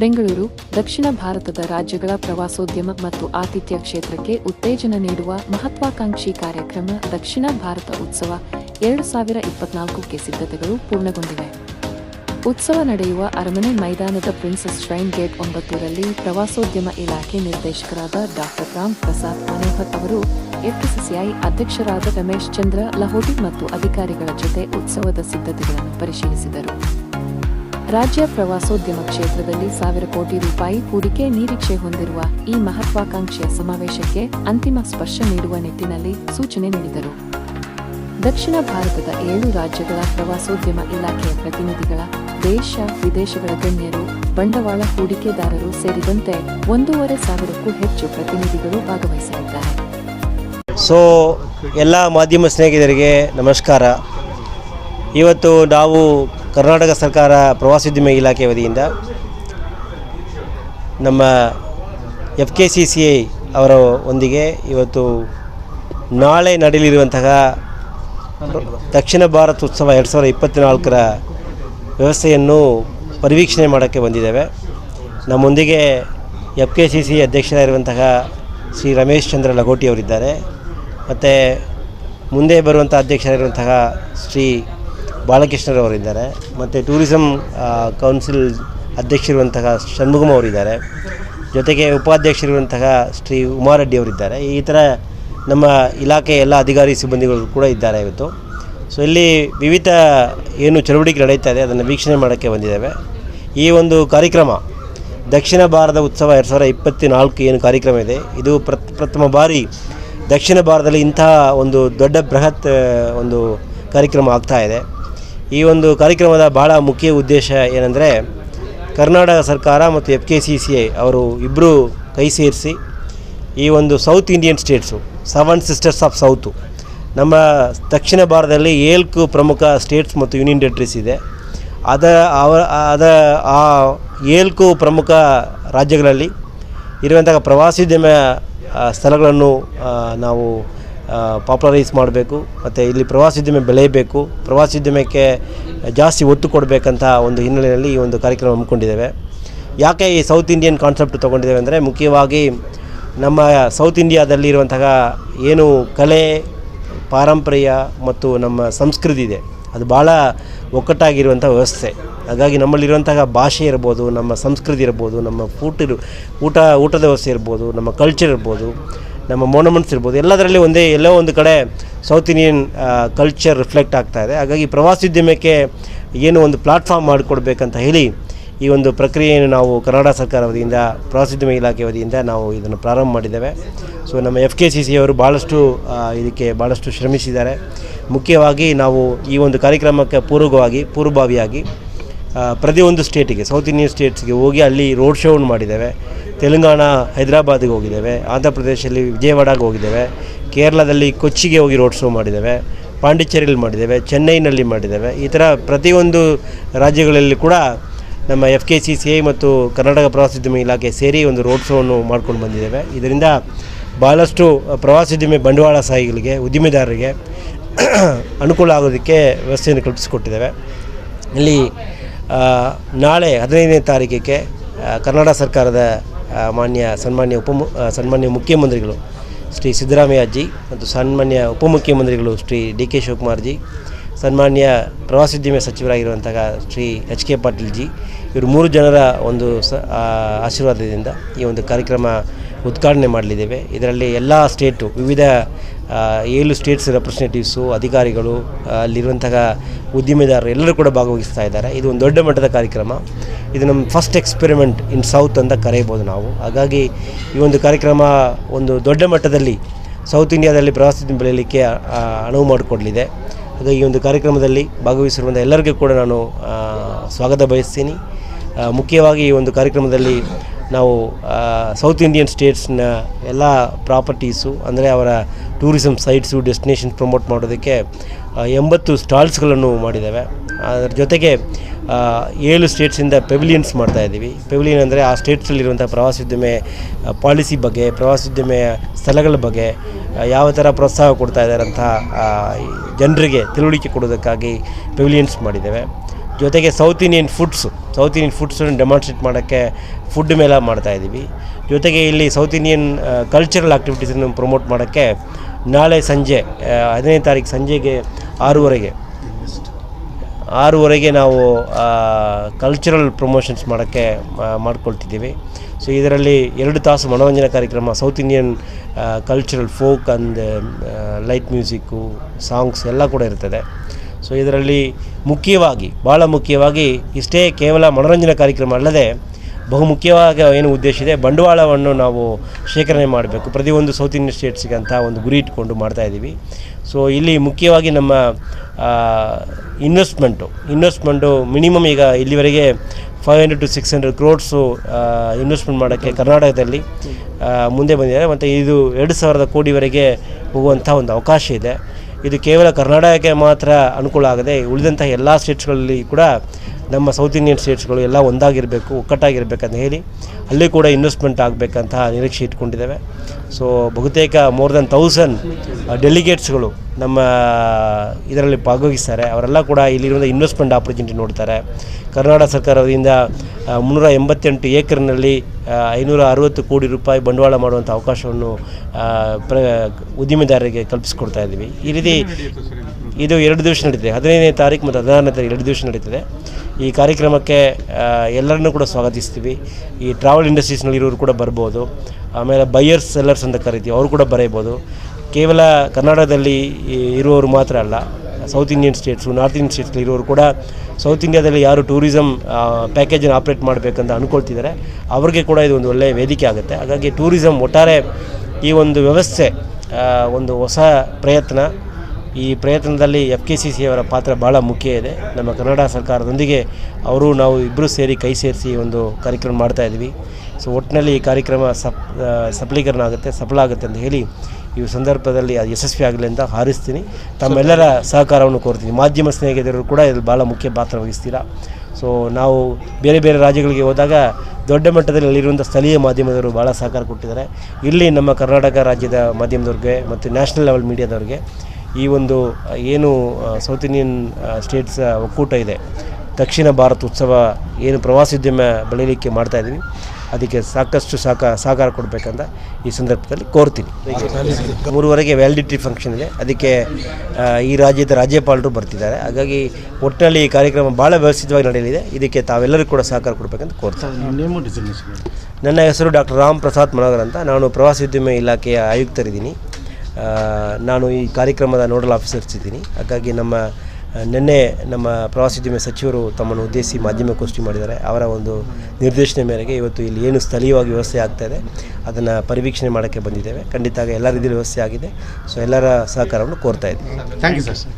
ಬೆಂಗಳೂರು, ದಕ್ಷಿಣ ಭಾರತದ ರಾಜ್ಯಗಳ ಪ್ರವಾಸೋದ್ಯಮ ಮತ್ತು ಆತಿಥ್ಯ ಕ್ಷೇತ್ರಕ್ಕೆ ಉತ್ತೇಜನ ನೀಡುವ ಮಹತ್ವಾಕಾಂಕ್ಷಿ ಕಾರ್ಯಕ್ರಮ ದಕ್ಷಿಣ ಭಾರತ ಉತ್ಸವ ಎರಡು ಸಾವಿರ ಇಪ್ಪತ್ನಾಲ್ಕಕ್ಕೆ ಸಿದ್ಧತೆಗಳು ಪೂರ್ಣಗೊಂಡಿವೆ. ಉತ್ಸವ ನಡೆಯುವ ಅರಮನೆ ಮೈದಾನದ ಪ್ರಿನ್ಸಸ್ ಶ್ರೈನ್ ಗೇಟ್ ಒಂಬತ್ತರಲ್ಲಿ ಪ್ರವಾಸೋದ್ಯಮ ಇಲಾಖೆ ನಿರ್ದೇಶಕರಾದ ಡಾಕ್ಟರ್ ರಾಮ್ ಪ್ರಸಾದ್ ಮನೋಹರ್ ಅವರು ಎಫ್ಎಸ್ಸಿಐ ಅಧ್ಯಕ್ಷರಾದ ರಮೇಶ್ ಚಂದ್ರ ಲಹೋಟಿ ಮತ್ತು ಅಧಿಕಾರಿಗಳ ಜೊತೆ ಉತ್ಸವದ ಸಿದ್ಧತೆಗಳನ್ನು ಪರಿಶೀಲಿಸಿದರು. ರಾಜ್ಯ ಪ್ರವಾಸೋದ್ಯಮ ಕ್ಷೇತ್ರದಲ್ಲಿ ಸಾವಿರ ಕೋಟಿ ರೂಪಾಯಿ ಹೂಡಿಕೆ ನಿರೀಕ್ಷೆ ಹೊಂದಿರುವ ಈ ಮಹತ್ವಾಕಾಂಕ್ಷೆಯ ಸಮಾವೇಶಕ್ಕೆ ಅಂತಿಮ ಸ್ಪರ್ಶ ನೀಡುವ ನಿಟ್ಟಿನಲ್ಲಿ ಸೂಚನೆ ನೀಡಿದರು. ದಕ್ಷಿಣ ಭಾರತದ ಏಳು ರಾಜ್ಯಗಳ ಪ್ರವಾಸೋದ್ಯಮ ಇಲಾಖೆಯ ಪ್ರತಿನಿಧಿಗಳ, ದೇಶ, ವಿದೇಶಗಳ ಗಣ್ಯರು, ಬಂಡವಾಳ ಹೂಡಿಕೆದಾರರು ಸೇರಿದಂತೆ ಒಂದೂವರೆ ಸಾವಿರಕ್ಕೂ ಹೆಚ್ಚು ಪ್ರತಿನಿಧಿಗಳು ಭಾಗವಹಿಸಲಿದ್ದಾರೆ. ಸೊ, ಎಲ್ಲ ಮಾಧ್ಯಮ ಸ್ನೇಹಿತರಿಗೆ ನಮಸ್ಕಾರ. ಇವತ್ತು ನಾವು ಕರ್ನಾಟಕ ಸರ್ಕಾರ ಪ್ರವಾಸೋದ್ಯಮ ಇಲಾಖೆ ವತಿಯಿಂದ ನಮ್ಮ F K C C I ಅವರ ಒಂದಿಗೆ ಇವತ್ತು ನಾಳೆ ನಡೆಯಲಿರುವಂತಹ ದಕ್ಷಿಣ ಭಾರತ ಉತ್ಸವ ಎರಡು ಸಾವಿರದ ಇಪ್ಪತ್ತ್ನಾಲ್ಕರ ವ್ಯವಸ್ಥೆಯನ್ನು ಪರಿವೀಕ್ಷಣೆ ಮಾಡೋಕ್ಕೆ ಬಂದಿದ್ದೇವೆ. ನಮ್ಮೊಂದಿಗೆ ಎಫ್ ಕೆ ಸಿ ಸಿ ಅಧ್ಯಕ್ಷರಾಗಿರುವಂತಹ ಶ್ರೀ ರಮೇಶ್ ಚಂದ್ರ ಲಗೋಟಿ ಅವರಿದ್ದಾರೆ. ಮತ್ತು ಮುಂದೆ ಬರುವಂಥ ಅಧ್ಯಕ್ಷರಾಗಿರುವಂತಹ ಶ್ರೀ ಬಾಲಕೃಷ್ಣರವರಿದ್ದಾರೆ ಮತ್ತು ಟೂರಿಸಂ ಕೌನ್ಸಿಲ್ ಅಧ್ಯಕ್ಷರಿರುವಂತಹ ಷಣ್ಮುಗಮ್ ಅವರಿದ್ದಾರೆ. ಜೊತೆಗೆ ಉಪಾಧ್ಯಕ್ಷರಿರುವಂತಹ ಶ್ರೀ ಉಮಾರೆಡ್ಡಿ ಅವರಿದ್ದಾರೆ. ಈ ಥರ ನಮ್ಮ ಇಲಾಖೆ ಎಲ್ಲ ಅಧಿಕಾರಿ ಸಿಬ್ಬಂದಿಗಳು ಕೂಡ ಇದ್ದಾರೆ ಇವತ್ತು. ಸೊ ಇಲ್ಲಿ ವಿವಿಧ ಏನು ಚಟುವಟಿಕೆ ನಡೀತಾ ಇದೆ, ಅದನ್ನು ವೀಕ್ಷಣೆ ಮಾಡೋಕ್ಕೆ ಬಂದಿದ್ದೇವೆ. ಈ ಒಂದು ಕಾರ್ಯಕ್ರಮ ದಕ್ಷಿಣ ಭಾರತ ಉತ್ಸವ ಎರಡು ಸಾವಿರದ ಇಪ್ಪತ್ತ್ನಾಲ್ಕು ಏನು ಕಾರ್ಯಕ್ರಮ ಇದೆ, ಇದು ಪ್ರಥಮ ಬಾರಿ ದಕ್ಷಿಣ ಭಾರತದಲ್ಲಿ ಇಂತಹ ಒಂದು ದೊಡ್ಡ ಬೃಹತ್ ಒಂದು ಕಾರ್ಯಕ್ರಮ ಆಗ್ತಾ ಇದೆ. ಈ ಒಂದು ಕಾರ್ಯಕ್ರಮದ ಭಾಳ ಮುಖ್ಯ ಉದ್ದೇಶ ಏನಂದರೆ ಕರ್ನಾಟಕ ಸರ್ಕಾರ ಮತ್ತು F K C C I ಅವರು ಇಬ್ಬರು ಕೈ ಸೇರಿಸಿ ಈ ಒಂದು south Indian states seven sisters of south ನಮ್ಮ ದಕ್ಷಿಣ ಭಾರತದಲ್ಲಿ ಏಳ್ಕು ಪ್ರಮುಖ ಸ್ಟೇಟ್ಸ್ ಮತ್ತು ಯೂನಿಯನ್ ಟೆರಿಟರೀಸ್ ಇದೆ. ಅದ ಅದ ಆ ಏಳ್ಕು ಪ್ರಮುಖ ರಾಜ್ಯಗಳಲ್ಲಿ ಇರುವಂತಹ ಪ್ರವಾಸೋದ್ಯಮ ಸ್ಥಳಗಳನ್ನು ನಾವು ಪಾಪ್ಯುಲರೈಸ್ ಮಾಡಬೇಕು, ಮತ್ತು ಇಲ್ಲಿ ಪ್ರವಾಸೋದ್ಯಮ ಬೆಳೆಯಬೇಕು, ಪ್ರವಾಸೋದ್ಯಮಕ್ಕೆ ಜಾಸ್ತಿ ಒತ್ತು ಕೊಡಬೇಕಂತ ಒಂದು ಹಿನ್ನೆಲೆಯಲ್ಲಿ ಈ ಒಂದು ಕಾರ್ಯಕ್ರಮ ಹಮ್ಮಿಕೊಂಡಿದ್ದೇವೆ. ಯಾಕೆ ಈ ಸೌತ್ ಇಂಡಿಯನ್ ಕಾನ್ಸೆಪ್ಟ್ ತೊಗೊಂಡಿದ್ದೇವೆ ಅಂದರೆ ಮುಖ್ಯವಾಗಿ ನಮ್ಮ ಸೌತ್ ಇಂಡಿಯಾದಲ್ಲಿ ಇರುವಂತಹ ಏನು ಕಲೆ, ಪಾರಂಪರ್ಯ ಮತ್ತು ನಮ್ಮ ಸಂಸ್ಕೃತಿ ಇದೆ. ಅದು ಭಾಳ ಒಕ್ಕಟ್ಟಾಗಿರುವಂಥ ವ್ಯವಸ್ಥೆ. ಹಾಗಾಗಿ ನಮ್ಮಲ್ಲಿರುವಂತಹ ಭಾಷೆ ಇರ್ಬೋದು, ನಮ್ಮ ಸಂಸ್ಕೃತಿ ಇರ್ಬೋದು, ನಮ್ಮ ಊಟ ಊಟ ಊಟದ ವ್ಯವಸ್ಥೆ ಇರ್ಬೋದು, ನಮ್ಮ ಕಲ್ಚರ್ ಇರ್ಬೋದು ನಮ್ಮ ಮೊನಮೆಂಟ್ಸ್ ಇರ್ಬೋದು, ಎಲ್ಲದರಲ್ಲಿ ಒಂದೇ, ಎಲ್ಲೋ ಒಂದು ಕಡೆ ಸೌತ್ ಇಂಡಿಯನ್ ಕಲ್ಚರ್ ರಿಫ್ಲೆಕ್ಟ್ ಆಗ್ತಾ ಇದೆ. ಹಾಗಾಗಿ ಪ್ರವಾಸೋದ್ಯಮಕ್ಕೆ ಏನು ಒಂದು ಪ್ಲಾಟ್ಫಾರ್ಮ್ ಮಾಡಿಕೊಡ್ಬೇಕಂತ ಹೇಳಿ ಈ ಒಂದು ಪ್ರಕ್ರಿಯೆಯನ್ನು ನಾವು ಕರ್ನಾಟಕ ಸರ್ಕಾರ ವತಿಯಿಂದ ಪ್ರವಾಸೋದ್ಯಮ ಇಲಾಖೆ ವತಿಯಿಂದ ನಾವು ಇದನ್ನು ಪ್ರಾರಂಭ ಮಾಡಿದ್ದೇವೆ. ಸೊ ನಮ್ಮ ಎಫ್ ಕೆ ಸಿ ಸಿ ಅವರು ಭಾಳಷ್ಟು ಇದಕ್ಕೆ ಭಾಳಷ್ಟು ಶ್ರಮಿಸಿದ್ದಾರೆ. ಮುಖ್ಯವಾಗಿ ನಾವು ಈ ಒಂದು ಕಾರ್ಯಕ್ರಮಕ್ಕೆ ಪೂರ್ವಕವಾಗಿ ಪೂರ್ವಭಾವಿಯಾಗಿ ಪ್ರತಿಯೊಂದು ಸ್ಟೇಟಿಗೆ ಸೌತ್ ಇಂಡಿಯನ್ ಸ್ಟೇಟ್ಸ್ಗೆ ಹೋಗಿ ಅಲ್ಲಿ ರೋಡ್ ಶೋವನ್ನು ಮಾಡಿದ್ದೇವೆ. ತೆಲಂಗಾಣ ಹೈದರಾಬಾದಿಗೆ ಹೋಗಿದ್ದೇವೆ. ಆಂಧ್ರ ಪ್ರದೇಶದಲ್ಲಿ ವಿಜಯವಾಡಾಗೆ ಹೋಗಿದ್ದೇವೆ. ಕೇರಳದಲ್ಲಿ ಕೊಚ್ಚಿಗೆ ಹೋಗಿ ರೋಡ್ ಶೋ ಮಾಡಿದ್ದೇವೆ. ಪಾಂಡಿಚೇರಿಯಲ್ಲಿ ಮಾಡಿದ್ದೇವೆ. ಚೆನ್ನೈನಲ್ಲಿ ಮಾಡಿದ್ದೇವೆ. ಈ ಥರ ಪ್ರತಿಯೊಂದು ರಾಜ್ಯಗಳಲ್ಲಿ ಕೂಡ ನಮ್ಮ F K C C I ಮತ್ತು ಕರ್ನಾಟಕ ಪ್ರವಾಸೋದ್ಯಮ ಇಲಾಖೆ ಸೇರಿ ಒಂದು ರೋಡ್ ಶೋವನ್ನು ಮಾಡ್ಕೊಂಡು ಬಂದಿದ್ದೇವೆ. ಇದರಿಂದ ಭಾಳಷ್ಟು ಪ್ರವಾಸೋದ್ಯಮ ಬಂಡವಾಳಶಾಹಿಗಳಿಗೆ ಉದ್ದಿಮೆದಾರರಿಗೆ ಅನುಕೂಲ ಆಗೋದಕ್ಕೆ ವ್ಯವಸ್ಥೆಯನ್ನು ಕಲ್ಪಿಸಿಕೊಟ್ಟಿದ್ದೇವೆ. ಇಲ್ಲಿ ನಾಳೆ ಹದಿನೈದನೇ ತಾರೀಕಿಗೆ ಕರ್ನಾಟಕ ಸರ್ಕಾರದ ಮಾನ್ಯ, ಸನ್ಮಾನ್ಯ ಉಪ ಸನ್ಮಾನ್ಯ ಮುಖ್ಯಮಂತ್ರಿಗಳು ಶ್ರೀ ಸಿದ್ದರಾಮಯ್ಯ ಅಜ್ಜಿ ಮತ್ತು ಸನ್ಮಾನ್ಯ ಉಪಮುಖ್ಯಮಂತ್ರಿಗಳು ಶ್ರೀ ಡಿ ಕೆ ಶಿವಕುಮಾರ್ ಜಿ, ಸನ್ಮಾನ್ಯ ಪ್ರವಾಸೋದ್ಯಮ ಸಚಿವರಾಗಿರುವಂತಹ ಶ್ರೀ ಎಚ್ ಕೆ ಪಾಟೀಲ್ ಜಿ, ಇವರು ಮೂರು ಜನರ ಒಂದು ಆಶೀರ್ವಾದದಿಂದ ಈ ಒಂದು ಕಾರ್ಯಕ್ರಮ ಉದ್ಘಾಟನೆ ಮಾಡಲಿದ್ದೇವೆ. ಇದರಲ್ಲಿ ಎಲ್ಲ ಸ್ಟೇಟು, ವಿವಿಧ ಏಳು ಸ್ಟೇಟ್ಸ್ ರೆಪ್ರೆಸೆಂಟೇಟಿವ್ಸು ಅಧಿಕಾರಿಗಳು ಅಲ್ಲಿರುವಂತಹ ಉದ್ಯಮಿದಾರರು ಎಲ್ಲರೂ ಕೂಡ ಭಾಗವಹಿಸ್ತಾ ಇದ್ದಾರೆ. ಇದು ಒಂದು ದೊಡ್ಡ ಮಟ್ಟದ ಕಾರ್ಯಕ್ರಮ. ಇದು ನಮ್ಮ ಫಸ್ಟ್ ಎಕ್ಸ್ಪೆರಿಮೆಂಟ್ ಇನ್ ಸೌತ್ ಅಂತ ಕರೆಯಬೋದು ನಾವು. ಹಾಗಾಗಿ ಈ ಒಂದು ಕಾರ್ಯಕ್ರಮ ಒಂದು ದೊಡ್ಡ ಮಟ್ಟದಲ್ಲಿ ಸೌತ್ ಇಂಡಿಯಾದಲ್ಲಿ ಪ್ರವಾಸೋದ್ಯಮ ಬೆಳೆಯಲಿಕ್ಕೆ ಅನುವು ಮಾಡಿಕೊಡಲಿದೆ. ಹಾಗಾಗಿ ಈ ಒಂದು ಕಾರ್ಯಕ್ರಮದಲ್ಲಿ ಭಾಗವಹಿಸಿರುವಂಥ ಎಲ್ಲರಿಗೂ ಕೂಡ ನಾನು ಸ್ವಾಗತ ಬಯಸ್ತೀನಿ. ಮುಖ್ಯವಾಗಿ ಈ ಒಂದು ಕಾರ್ಯಕ್ರಮದಲ್ಲಿ ನಾವು ಸೌತ್ ಇಂಡಿಯನ್ ಸ್ಟೇಟ್ಸ್ನ ಎಲ್ಲ ಪ್ರಾಪರ್ಟೀಸು ಅಂದರೆ ಅವರ ಟೂರಿಸಮ್ ಸೈಟ್ಸು ಡೆಸ್ಟಿನೇಷನ್ ಪ್ರಮೋಟ್ ಮಾಡೋದಕ್ಕೆ ಎಂಬತ್ತು ಸ್ಟಾಲ್ಸ್ಗಳನ್ನು ಮಾಡಿದ್ದೇವೆ. ಅದರ ಜೊತೆಗೆ ಏಳು ಸ್ಟೇಟ್ಸಿಂದ ಪೆವಿಲಿಯನ್ಸ್ ಮಾಡ್ತಾ ಇದ್ದೀವಿ. ಪೆವಿಲಿಯನ್ ಅಂದರೆ ಆ ಸ್ಟೇಟ್ಸಲ್ಲಿರುವಂಥ ಪ್ರವಾಸೋದ್ಯಮ ಪಾಲಿಸಿ ಬಗ್ಗೆ ಪ್ರವಾಸೋದ್ಯಮ ಸ್ಥಳಗಳ ಬಗ್ಗೆ ಯಾವ ಥರ ಪ್ರೋತ್ಸಾಹ ಕೊಡ್ತಾ ಇದ್ದಾರೆ ಅಂತ ಜನರಿಗೆ ತಿಳುವಳಿಕೆ ಕೊಡೋದಕ್ಕಾಗಿ ಪೆವಿಲಿಯನ್ಸ್ ಮಾಡಿದ್ದೇವೆ. ಜೊತೆಗೆ south Indian foods south Indian ಫುಡ್ಸನ್ನು demonstrate ಮಾಡೋಕ್ಕೆ ಫುಡ್ ಮೇಲೆ ಮಾಡ್ತಾಯಿದ್ದೀವಿ ಜೊತೆಗೆ ಇಲ್ಲಿ ಸೌತ್ ಇಂಡಿಯನ್ ಕಲ್ಚರಲ್ ಆ್ಯಕ್ಟಿವಿಟೀಸನ್ನು ಪ್ರಮೋಟ್ ಮಾಡೋಕ್ಕೆ ನಾಳೆ ಸಂಜೆ ಹದಿನೈದು ತಾರೀಕು ಸಂಜೆಗೆ ಆರೂವರೆಗೆ. ಆರೂವರೆಗೆ ನಾವು ಕಲ್ಚರಲ್ ಪ್ರಮೋಷನ್ಸ್ ಮಾಡೋಕ್ಕೆ ಮಾಡ್ಕೊಳ್ತಿದ್ದೀವಿ. ಸೊ ಇದರಲ್ಲಿ ಎರಡು ತಾಸು ಮನೋರಂಜನಾ ಕಾರ್ಯಕ್ರಮ south Indian cultural folk and light music songs ಎಲ್ಲ ಕೂಡ ಇರ್ತದೆ. ಸೊ ಇದರಲ್ಲಿ ಮುಖ್ಯವಾಗಿ ಭಾಳ ಮುಖ್ಯವಾಗಿ ಇಷ್ಟೇ ಕೇವಲ ಮನೋರಂಜನಾ ಕಾರ್ಯಕ್ರಮ ಅಲ್ಲದೆ ಬಹುಮುಖ್ಯವಾಗಿ ಏನು ಉದ್ದೇಶ ಇದೆ, ಬಂಡವಾಳವನ್ನು ನಾವು ಶೇಖರಣೆ ಮಾಡಬೇಕು. ಪ್ರತಿಯೊಂದು ಸೌತ್ ಇಂಡಿಯನ್ ಸ್ಟೇಟ್ಸ್ಗೆ ಅಂತ ಒಂದು ಗುರಿ ಇಟ್ಕೊಂಡು ಮಾಡ್ತಾಯಿದ್ದೀವಿ ಸೊ ಇಲ್ಲಿ ಮುಖ್ಯವಾಗಿ ನಮ್ಮ ಇನ್ವೆಸ್ಟ್ಮೆಂಟು ಇನ್ವೆಸ್ಟ್ಮೆಂಟು ಮಿನಿಮಮ್ ಈಗ ಇಲ್ಲಿವರೆಗೆ five hundred to six hundred crores investment ಮಾಡೋಕ್ಕೆ ಕರ್ನಾಟಕದಲ್ಲಿ ಮುಂದೆ ಬಂದಿದ್ದಾರೆ ಮತ್ತು ಇದು ಎರಡು ಸಾವಿರದ ಕೋಟಿವರೆಗೆ ಹೋಗುವಂಥ ಒಂದು ಅವಕಾಶ ಇದೆ. ಇದು ಕೇವಲ ಕರ್ನಾಟಕಕ್ಕೆ ಮಾತ್ರ ಅನುಕೂಲ ಆಗದೆ ಉಳಿದಂಥ ಎಲ್ಲ ಸ್ಟೇಟ್ಸ್ಗಳಲ್ಲಿ ಕೂಡ ನಮ್ಮ ಸೌತ್ ಇಂಡಿಯನ್ ಸ್ಟೇಟ್ಸ್ಗಳು ಎಲ್ಲ ಒಂದಾಗಿರಬೇಕು ಒಕ್ಕಟ್ಟಾಗಿರ್ಬೇಕಂತ ಹೇಳಿ ಅಲ್ಲಿ ಕೂಡ ಇನ್ವೆಸ್ಟ್ಮೆಂಟ್ ಆಗಬೇಕಂತ ನಿರೀಕ್ಷೆ ಇಟ್ಕೊಂಡಿದ್ದೇವೆ. ಸೊ ಬಹುತೇಕ ಮೋರ್ ದೆನ್ ತೌಸಂಡ್ ಡೆಲಿಗೇಟ್ಸ್ಗಳು ನಮ್ಮ, ಇದರಲ್ಲಿ ಭಾಗವಹಿಸ್ತಾರೆ. ಅವರೆಲ್ಲ ಕೂಡ ಇಲ್ಲಿರುವ ಇನ್ವೆಸ್ಟ್ಮೆಂಟ್ ಆಪರ್ಚುನಿಟಿ ನೋಡ್ತಾರೆ. ಕರ್ನಾಟಕ ಸರ್ಕಾರದಿಂದ ಮುನ್ನೂರ ಎಂಬತ್ತೆಂಟು ಏಕರ್ನಲ್ಲಿ ಐನೂರ ಅರುವತ್ತು ಕೋಟಿ ರೂಪಾಯಿ ಬಂಡವಾಳ ಮಾಡುವಂಥ ಅವಕಾಶವನ್ನು ಪ್ರ, ಉದ್ಯಮಿದಾರರಿಗೆ ಕಲ್ಪಿಸಿಕೊಡ್ತಾ ಇದ್ದೀವಿ. ಈ ರೀತಿ ಇದು ಎರಡು ದಿವಸ ನಡೀತದೆ. ಹದಿನೈದನೇ ತಾರೀಕು ಮತ್ತು ಹದಿನಾರನೇ ತಾರೀಕು ಎರಡು ದಿವಸ ನಡೀತದೆ. ಈ ಕಾರ್ಯಕ್ರಮಕ್ಕೆ ಎಲ್ಲರನ್ನೂ ಕೂಡ ಸ್ವಾಗತಿಸ್ತೀವಿ. ಈ ಟ್ರಾವೆಲ್ ಇಂಡಸ್ಟ್ರೀಸ್ನಲ್ಲಿರೋರು ಕೂಡ ಬರ್ಬೋದು. ಆಮೇಲೆ ಬೈಯರ್ಸ್ ಸೆಲ್ಲರ್ಸ್ ಅಂತ ಕರಿತೀವಿ. ಅವರು ಕೂಡ ಬರೆಯಬೋದು ಕೇವಲ ಕರ್ನಾಟಕದಲ್ಲಿ ಇರುವವರು ಮಾತ್ರ ಅಲ್ಲ south Indian states north Indian states ಇರೋರು ಕೂಡ ಸೌತ್ ಇಂಡಿಯಾದಲ್ಲಿ ಯಾರು ಟೂರಿಸಮ್ ಪ್ಯಾಕೇಜನ್ನು ಆಪ್ರೇಟ್ ಮಾಡಬೇಕಂತ ಅಂದ್ಕೊಳ್ತಿದ್ದಾರೆ ಅವ್ರಿಗೆ ಕೂಡ ಇದು ಒಂದು ಒಳ್ಳೆಯ ವೇದಿಕೆ ಆಗುತ್ತೆ. ಹಾಗಾಗಿ ಟೂರಿಸಮ್ ಒಟ್ಟಾರೆ ಈ ಒಂದು ವ್ಯವಸ್ಥೆ ಒಂದು ಹೊಸ ಪ್ರಯತ್ನ. ಈ ಪ್ರಯತ್ನದಲ್ಲಿ ಎಫ್ ಕೆ ಸಿ ಸಿ ಅವರ ಪಾತ್ರ ಭಾಳ ಮುಖ್ಯ ಇದೆ. ನಮ್ಮ ಕನ್ನಡ ಸರ್ಕಾರದೊಂದಿಗೆ ಅವರು ನಾವು ಇಬ್ಬರೂ ಸೇರಿ ಕೈ ಸೇರಿಸಿ ಒಂದು ಕಾರ್ಯಕ್ರಮ ಮಾಡ್ತಾಯಿದ್ವಿ ಸೊ ಒಟ್ಟಿನಲ್ಲಿ ಈ ಕಾರ್ಯಕ್ರಮ ಸಪ್ ಸಫಲೀಕರಣ ಆಗುತ್ತೆ, ಸಫಲ ಆಗುತ್ತೆ ಅಂತ ಹೇಳಿ ಈ ಸಂದರ್ಭದಲ್ಲಿ ಅದು ಯಶಸ್ವಿ ಆಗಲಿ ಅಂತ ಹಾರಿಸ್ತೀನಿ. ತಮ್ಮೆಲ್ಲರ ಸಹಕಾರವನ್ನು ಕೋರ್ತೀನಿ. ಮಾಧ್ಯಮ ಸ್ನೇಹಿತರು ಕೂಡ ಇಲ್ಲಿ ಭಾಳ ಮುಖ್ಯ ಪಾತ್ರ ವಹಿಸ್ತೀರಾ? ಸೊ ನಾವು ಬೇರೆ ಬೇರೆ ರಾಜ್ಯಗಳಿಗೆ ಹೋದಾಗ ದೊಡ್ಡ ಮಟ್ಟದಲ್ಲಿ ಅಲ್ಲಿರುವಂಥ ಸ್ಥಳೀಯ ಮಾಧ್ಯಮದವರು ಭಾಳ ಸಹಕಾರ ಕೊಟ್ಟಿದ್ದಾರೆ. ಇಲ್ಲಿ ನಮ್ಮ ಕರ್ನಾಟಕ ರಾಜ್ಯದ ಮಾಧ್ಯಮದವ್ರಿಗೆ ಮತ್ತು ನ್ಯಾಷನಲ್ ಲೆವೆಲ್ ಮೀಡಿಯಾದವ್ರಿಗೆ ಈ ಒಂದು ಏನು ಸೌತ್ ಇಂಡಿಯನ್ ಸ್ಟೇಟ್ಸ್ ಒಕ್ಕೂಟ ಇದೆ. ದಕ್ಷಿಣ ಭಾರತ ಉತ್ಸವ ಏನು ಪ್ರವಾಸೋದ್ಯಮ ಬೆಳೀಲಿಕ್ಕೆ ಮಾಡ್ತಾಯಿದ್ದೀನಿ ಅದಕ್ಕೆ ಸಾಕಷ್ಟು ಸಹಕಾರ ಸಹಕಾರ ಕೊಡಬೇಕಂತ ಈ ಸಂದರ್ಭದಲ್ಲಿ ಕೋರ್ತೀನಿ. ಮೂರುವರೆಗೆ ವ್ಯಾಲಿಡಿಟಿ ಫಂಕ್ಷನ್ ಇದೆ. ಅದಕ್ಕೆ ಈ ರಾಜ್ಯದ ರಾಜ್ಯಪಾಲರು ಬರ್ತಿದ್ದಾರೆ. ಹಾಗಾಗಿ ಒಟ್ಟಿನಲ್ಲಿ ಈ ಕಾರ್ಯಕ್ರಮ ಭಾಳ ವ್ಯವಸ್ಥಿತವಾಗಿ ನಡೆಯಲಿದೆ. ಇದಕ್ಕೆ ತಾವೆಲ್ಲರೂ ಕೂಡ ಸಹಕಾರ ಕೊಡಬೇಕಂತ ಕೋರ್ತೀನಿ. ನನ್ನ ಹೆಸರು ಡಾಕ್ಟರ್ ರಾಮ್ ಪ್ರಸಾದ್ ಮನೋಗರ್ ಅಂತ. ನಾನು ಪ್ರವಾಸೋದ್ಯಮ ಇಲಾಖೆಯ ಆಯುಕ್ತರಿದ್ದೀನಿ. ನಾನು ಈ ಕಾರ್ಯಕ್ರಮದ ನೋಡಲ್ ಆಫೀಸರ್ಸ್ ಇದ್ದೀನಿ. ಹಾಗಾಗಿ ನಮ್ಮ ನಿನ್ನೆ ನಮ್ಮ ಪ್ರವಾಸೋದ್ಯಮ ಸಚಿವರು ತಮ್ಮನ್ನು ಉದ್ದೇಶಿಸಿ ಮಾಧ್ಯಮಗೋಷ್ಠಿ ಮಾಡಿದ್ದಾರೆ. ಅವರ ಒಂದು ನಿರ್ದೇಶನ ಮೇರೆಗೆ ಇವತ್ತು ಇಲ್ಲಿ ಏನು ಸ್ಥಳೀಯವಾಗಿ ವ್ಯವಸ್ಥೆ ಆಗ್ತಾ ಇದೆ, ಅದನ್ನು ಪರಿವೀಕ್ಷಣೆ ಮಾಡೋಕ್ಕೆ ಬಂದಿದ್ದೇವೆ. ಖಂಡಿತ ಎಲ್ಲ ರೀತಿಯಲ್ಲಿ ವ್ಯವಸ್ಥೆ ಆಗಿದೆ. ಸೊ ಎಲ್ಲರ ಸಹಕಾರವನ್ನು ಕೋರ್ತಾ ಇದ್ದೀವಿ. Thank you sir